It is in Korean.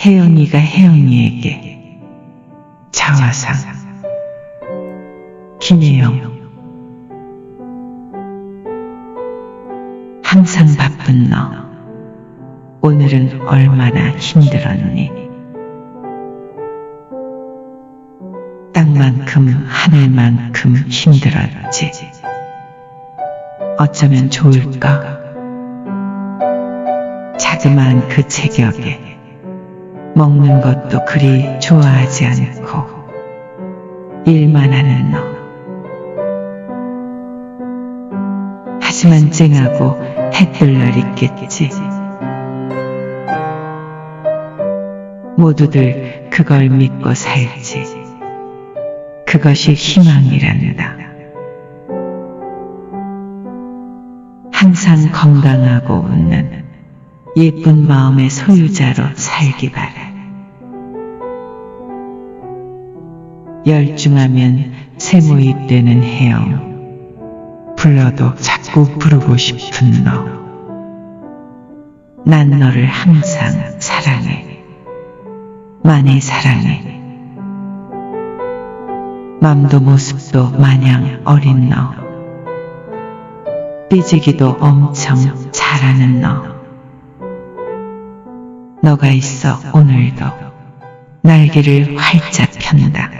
혜영이가 혜영이에게 자화상. 김혜영. 항상 바쁜 너. 오늘은 얼마나 힘들었니? 땅만큼 하늘만큼 힘들었지. 어쩌면 좋을까? 자그마한 그 체격에 먹는 것도 그리 좋아하지 않고 일만 하는 너. 하지만 쨍하고 해뜰 날 있겠지. 모두들 그걸 믿고 살지. 그것이 희망이란다. 항상 건강하고 웃는 예쁜 마음의 소유자로 살기 바래. 열중하면 세모입되는 혜영. 불러도 자꾸 부르고 싶은 너. 난 너를 항상 사랑해. 많이 사랑해. 맘도 모습도 마냥 어린 너. 삐지기도 엄청 잘하는 너. 너가 있어 오늘도 날개를 활짝 편다.